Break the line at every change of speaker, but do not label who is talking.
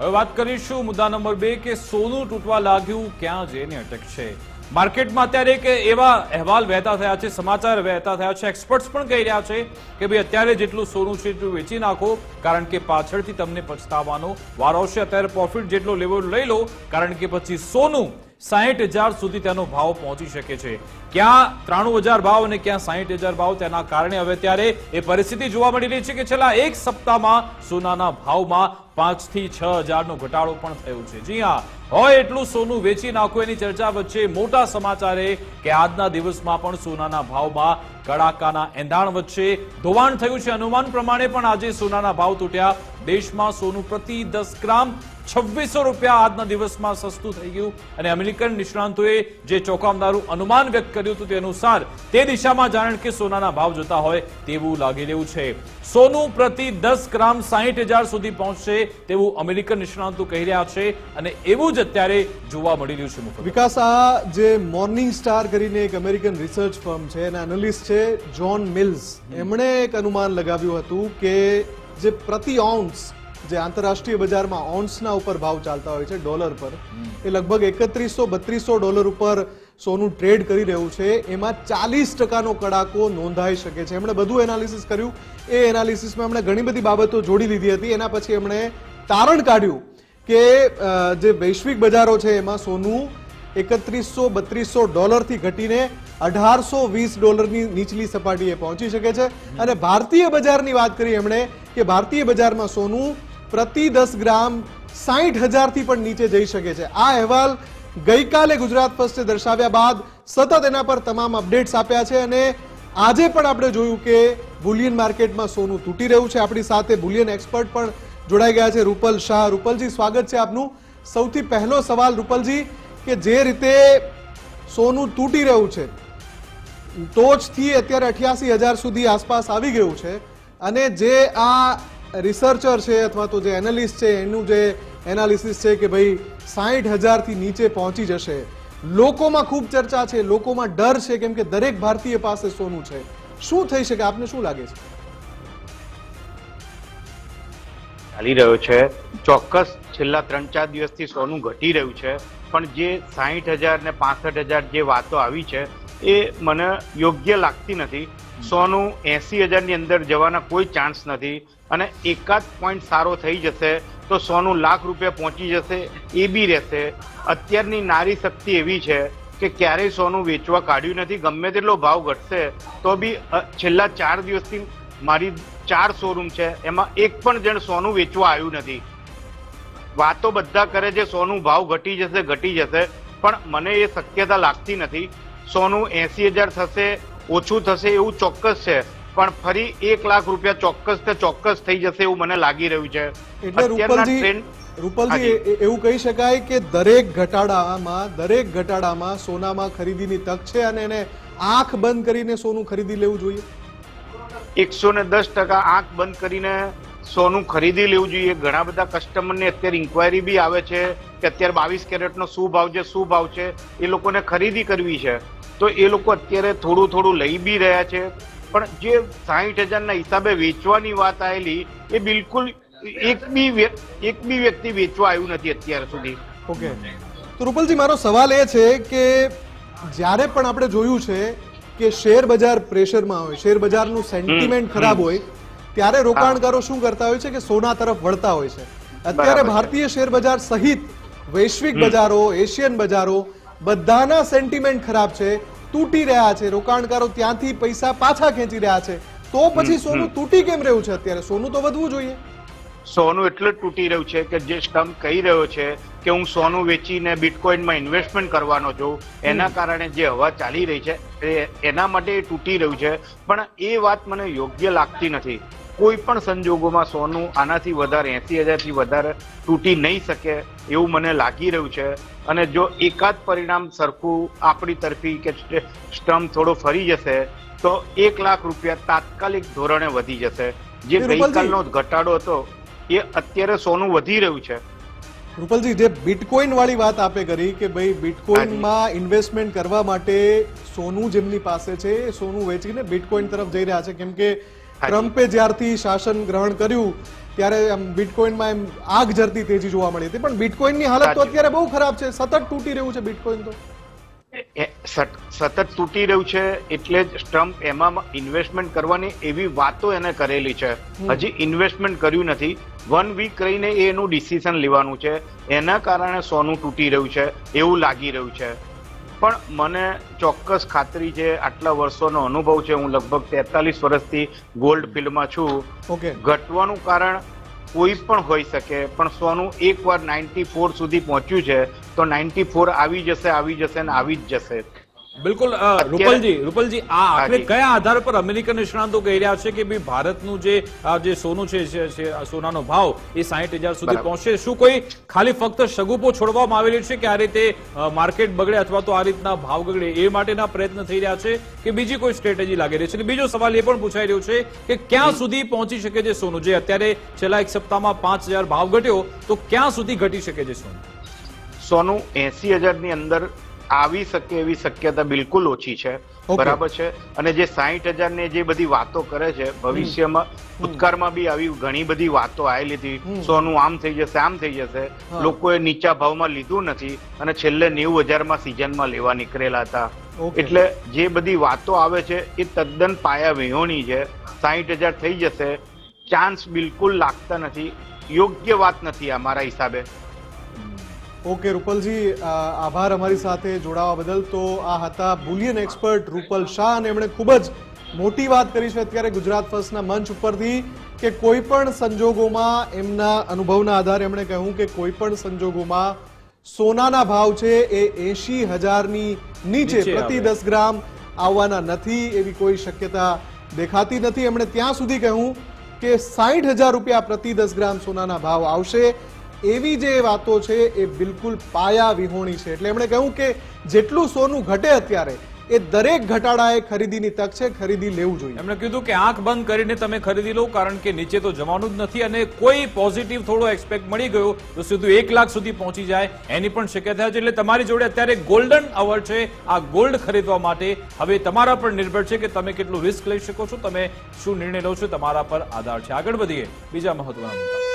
હવે વાત કરીશું મુદ્દા નંબર બે કે સોનું તૂટવા લાગ્યું ક્યાં જઈને અટકશે માર્કેટમાં અત્યારે એક એવા અહેવાલ વહેતા થયા છે, સમાચાર વહેતા થયા છે. એક્સપર્ટ્સ પણ કહી રહ્યા છે કે ભાઈ અત્યારે જેટલું સોનું છે એટલું વેચી નાખો, કારણ કે પાછળથી તમને પછતાવાનો વારો આવશે. અત્યારે પ્રોફિટ જેટલો લેવો લઈ લો, કારણ કે પછી સોનું સાહીઠ હજાર સુધી તેનો ભાવ પહોંચી શકે છે. ક્યાં ત્રાણું હજાર ભાવ અને ક્યાં સાહીઠ હજાર ભાવ તેના કારણે હવે ત્યારે એ પરિસ્થિતિ જોવા મળી રહી છે કે છેલ્લા એક સપ્તાહમાં સોનાના ભાવમાં પાંચથી છ હજારનો ઘટાડો પણ થયો છે. જી હા, હોય એટલું સોનું વેચી નાખો, એની ચર્ચા વચ્ચે મોટા સમાચારે કે આજના દિવસમાં પણ સોનાના ભાવમાં કડાકાના એંધાણ વચ્ચે ધોવાણ થયું છે. અનુમાન પ્રમાણે પણ આજે સોનાના ભાવ તૂટ્યા. દેશમાં સોનું પ્રતિ દસ ગ્રામ છવ્વીસો રૂપિયા આજના દિવસમાં સસ્તું થઈ ગયું અને અમેરિકન નિષ્ણાંતોએ જે ચોંકાવનારું અનુમાન વ્યક્ત કર્યું હતું તે અનુસાર તે દિશામાં જાણે કે સોનાના ભાવ જોતા હોય તેવું લાગી રહ્યું છે. સોનું પ્રતિ દસ ગ્રામ સાહીઠ સુધી પહોંચશે. તેવું અમેરિકન નિષ્ણાંતો કહી રહ્યા છે અને એવું જ અત્યારે જોવા મળી રહ્યું છે.
વિકાસ, આ જે મોર્નિંગ સ્ટાર કરીને એક અમેરિકન રિસર્ચ ફર્મ છે, એના એનાલિસ્ટ છે જોન મિલ્સ એમણે એક અનુમાન લગાવ્યું હતું કે જે પ્રતિ ઓન્સ જે આંતરરાષ્ટ્રીય બજારમાં ઓન્સના ઉપર ભાવ ચાલતા હોય છે ડોલર પર, એ લગભગ એકત્રીસો બત્રીસો ડોલર ઉપર સોનું ટ્રેડ કરી રહ્યું છે, એમાં ચાલીસ ટકાનો કડાકો નોંધાઈ શકે છે. એમણે બધું એનાલિસિસ કર્યું. એ એનાલિસિસમાં એમણે ઘણી બધી બાબતો જોડી લીધી હતી. એના પછી એમણે તારણ કાઢ્યું કે જે વૈશ્વિક બજારો છે, એમાં સોનું એકત્રીસો બત્રીસો ડોલરથી ઘટીને અઢારસો વીસ ડોલરની નીચલી સપાટીએ પહોંચી શકે છે. અને ભારતીય બજારની વાત કરી એમણે કે ભારતીય બજારમાં સોનું પ્રતિ દસ ગ્રામ સાહીઠ હજારથી પણ નીચે જઈ શકે છે. આ અહેવાલ ગઈકાલે ગુજરાત ફર્સ્ટે દર્શાવ્યા બાદ સતત એના પર તમામ અપડેટ્સ આપ્યા છે અને આજે પણ આપણે જોયું કે બુલિયન માર્કેટમાં સોનું તૂટી રહ્યું છે. આપણી સાથે બુલિયન એક્સપર્ટ પણ જોડાઈ ગયા છે, રૂપલ શાહ. રૂપલજી, સ્વાગત છે આપનું. સૌથી પહેલો સવાલ, રૂપલજી, કે જે રીતે સોનું તૂટી રહ્યું છે, ટોચથી અત્યારે અઠ્યાસી હજાર સુધી આસપાસ આવી ગયું છે અને જે આ રિસર્ચર છે અથવા તો જે એનાલિસ્ટ છે, એનું જે એનાલિસિસ છે કે ભાઈ સાહીઠ હજારથી નીચે પહોંચી જશે. લોકોમાં ખૂબ ચર્ચા છે, લોકોમાં ડર છે કેમ કે દરેક ભારતીય પાસે સોનું છે. શું થઈ શકે? આપને શું લાગે છે?
ચાલી રહ્યો છે. ચોક્કસ છેલ્લા ત્રણ ચાર દિવસથી સોનું ઘટી રહ્યું છે, પણ જે સાહીઠ હજાર ને પાસઠ હજાર જે વાતો આવી છે, એ મને યોગ્ય લાગતી નથી. સોનું એસી હજારની અંદર જવાના કોઈ ચાન્સ નથી. અને એકાદ પોઈન્ટ સારો થઈ જશે તો સોનું લાખ રૂપિયા પહોંચી જશે, એ બી રહેશે. અત્યારની નારી શક્તિ એવી છે કે ક્યારેય સોનું વેચવા કાઢ્યું નથી, ગમે તેટલો ભાવ ઘટશે, તો બી છેલ્લા ચાર દિવસથી મારી ચાર શોરૂમ છે, એમાં એક પણ જણ સોનું વેચવા આવ્યું નથી. વાતો બધા કરે છે, સોનું ભાવ ઘટી જશે ઘટી જશે, પણ મને એ શક્યતા લાગતી નથી. સોનું એસી હજાર થશે, ઓછું થશે એવું ચોક્કસ છે. પણ ફરી એક લાખ રૂપિયા ચોક્કસ તે ચોક્કસ થઈ જશે એવું મને લાગી રહ્યું છે.
એટલે રૂપલજી એવું કહી શકાય કે દરેક ઘટાડામાં દરેક ઘટાડામાં સોનામાં ખરીદીની તક છે અને એને આંખ બંધ કરીને સોનું ખરીદી લેવું જોઈએ?
એકસો ને દસ ટકા આંખ બંધ કરીને સોનું ખરીદી લેવું જોઈએ. ઘણા બધા કસ્ટમરને અત્યારે ઇન્ક્વાયરી બી આવે છે કે અત્યારે બાવીસ કેરેટનો શું ભાવ છે શું ભાવ છે? એ લોકોને ખરીદી કરવી છે. તો એ લોકો અત્યારે થોડું થોડું લઈ બી રહ્યા છે. પણ જે સાહીઠ હજારના હિસાબે વેચવાની વાત આવેલી એ બિલકુલ એક બી એક બી વ્યક્તિ વેચવા આવ્યું નથી અત્યાર સુધી.
ઓકે. તો રૂપલજી મારો સવાલ એ છે કે જ્યારે પણ આપણે જોયું છે કે શેર બજાર પ્રેશરમાં હોય શેર બજારનું સેન્ટિમેન્ટ ખરાબ હોય ત્યારે રોકાણકારો શું કરતા હોય છે કે સોના તરફ વળતા હોય છે? અત્યારે ભારતીય શેર બજાર સહિત વૈશ્વિક બજારો એશિયન બજારો બધાના સેન્ટિમેન્ટ ખરાબ છે. તૂટી રહ્યા છે. રોકાણકારો ત્યાંથી પૈસા પાછા ખેંચી રહ્યા છે. તો પછી સોનું તૂટી કેમ રહ્યું છે અત્યારે? સોનું તો વધવું જોઈએ.
સોનું એટલે તૂટી રહ્યું છે કે જે સ્ટમ્પ કહી રહ્યો છે કે હું સોનું વેચીને બિટકોઇનમાં ઇન્વેસ્ટમેન્ટ કરવાનો છું એના કારણે જે હવા ચાલી રહી છે એ એના માટે તૂટી રહ્યું છે. પણ એ વાત મને યોગ્ય લાગતી નથી. કોઈ પણ સંજોગોમાં સોનું આનાથી વધારે એસી હજારથી વધારે તૂટી નહીં શકે એવું મને લાગી રહ્યું છે. અને જો એકાદ પરિણામ સરખું આપણી તરફી કે સ્ટમ્પ થોડો ફરી જશે તો એક લાખ રૂપિયા તાત્કાલિક ધોરણે વધી જશે. જે ગઈકાલનો ઘટાડો હતો એ અત્યારે સોનું વધી રહ્યું છે.
રૂપલજી જે બિટકોઇન વાળી વાત આપે કરી કે ભાઈ બિટકોઇનમાં ઇન્વેસ્ટમેન્ટ કરવા માટે સોનું જેમની પાસે છે એ સોનું વેચીને બિટકોઇન તરફ જઈ રહ્યા છે. કેમ કે ટ્રમ્પે જ્યારથી શાસન ગ્રહણ કર્યું ત્યારે આમ બિટકોઇનમાં એમ આગ જરતી તેજી જોવા મળી હતી. પણ બિટકોઇનની હાલત તો અત્યારે બહુ ખરાબ છે. સતત તૂટી રહ્યું છે બિટકોઇન તો.
સતત તૂટી રહ્યું છે એટલે જ ટ્રમ્પ એમાં ઇન્વેસ્ટમેન્ટ કરવાની એવી વાતો એને કરેલી છે. હજી ઇન્વેસ્ટમેન્ટ કર્યું નથી. વન વીક રહીને એનું ડિસિઝન લેવાનું છે. એના કારણે સોનું તૂટી રહ્યું છે. એવું લાગી રહ્યું છે. પણ મને ચોક્કસ ખાતરી છે આટલા વર્ષોનો અનુભવ છે હું લગભગ તેતાલીસ વર્ષથી ગોલ્ડ ફિલ્ડમાં છું.
ઓકે.
ઘટવાનું કારણ કોઈ પણ હોઈ શકે પણ સોનું એકવાર નાઇન્ટી ફોર સુધી પહોંચ્યું છે તો નાઇન્ટી ફોર આવી જશે આવી જશે ને આવી જ જશે.
બિલકુલ રૂપલજી રૂપલજી આ આખરે કયા આધાર પર અમેરિકન નિષ્ણાંતો કહી રહ્યા છે કે ભાઈ ભારતનું જે જે સોનું છે સોનાનો ભાવ એ સાહીઠ હજાર સુધી પહોંચશે. શું કોઈ ખાલી ફક્ત શગુપો છોડવામાં આવેલી છે કે આ રીતે માર્કેટ બગડે અથવા તો આ રીતના ભાવ બગડે એ માટેના પ્રયત્ન થઈ રહ્યા છે કે બીજી કોઈ સ્ટ્રેટેજી લાગી રહી છે? અને બીજો સવાલ એ પણ પૂછાઈ રહ્યો છે કે ક્યાં સુધી પહોંચી શકે છે સોનું? જે અત્યારે છેલ્લા એક સપ્તાહમાં પાંચ હજાર ભાવ ઘટ્યો તો ક્યાં સુધી ઘટી શકે છે સોનું?
સોનું એસી હજારની અંદર આવી શકે એવી શક્યતા બિલકુલ ઓછી છે. બરાબર છે? અને જે સાહીઠ હજાર ને જે બધી વાતો કરે છે ભવિષ્યમાં ભૂતકાળમાં બી આવી ઘણી બધી વાતો આવેલી હતી. સોનું આમ થઈ જશે આમ થઈ જશે. લોકોએ નીચા ભાવમાં લીધું નથી અને છેલ્લે નેવું હજારમાં સિઝનમાં લેવા નીકળેલા હતા. એટલે જે બધી વાતો આવે છે એ તદ્દન પાયા વિહોણી છે. સાહીઠ હજાર થઈ જશે. ચાન્સ બિલકુલ લાગતા નથી. યોગ્ય વાત નથી આ મારા હિસાબે.
ઓકે રૂપલજી આભાર અમારી સાથે જોડાવા બદલ. તો આ હતા બુલિયન એક્સપર્ટ રૂપલ શાહ અને એમણે ખૂબ જ મોટી વાત કરી છે અત્યારે ગુજરાત ફર્સ્ટના મંચ ઉપરથી કે કોઈ પણ સંજોગોમાં એમના અનુભવના આધારે એમણે કહ્યું કે કોઈ પણ સંજોગોમાં સોનાના ભાવ છે એ એસી હજારની નીચે
નીચે
પ્રતિ દસ ગ્રામ આવવાના નથી એવી કોઈ શક્યતા દેખાતી નથી. એમણે ત્યાં સુધી કહ્યું કે સાઠ હજાર રૂપિયા પ્રતિ દસ ગ્રામ સોનાના ભાવ આવશે. એવી જે વાતો છે એ બિલકુલ પાયા વિહોણી છે. એટલે એમણે કહ્યું કે જેટલું સોનું ઘટે અત્યારે, એ દરેક ઘટાડાએ ખરીદીની તક છે, ખરીદી લેવું જોઈએ.
એમણે કીધું કે આંખ બંધ કરીને તમે ખરીદી લો, કારણ કે નીચે તો જવાનું જ નથી અને કોઈ પોઝિટિવ થોડો એક્સપેક્ટ મળી ગયો તો સીધું એક લાખ સુધી પહોંચી જાય. એની પણ શક્યતા છે, એટલે તમારી જોડે અત્યારે ગોલ્ડન અવર છે. આ ગોલ્ડ ખરીદવા માટે હવે તમારા પર નિર્ભર છે કે તમે કેટલું રિસ્ક લઈ શકો છો, તમે શું નિર્ણય લો છો, તમારા પર આધાર છે. આગળ વધીએ બીજા મહત્વના મુદ્દા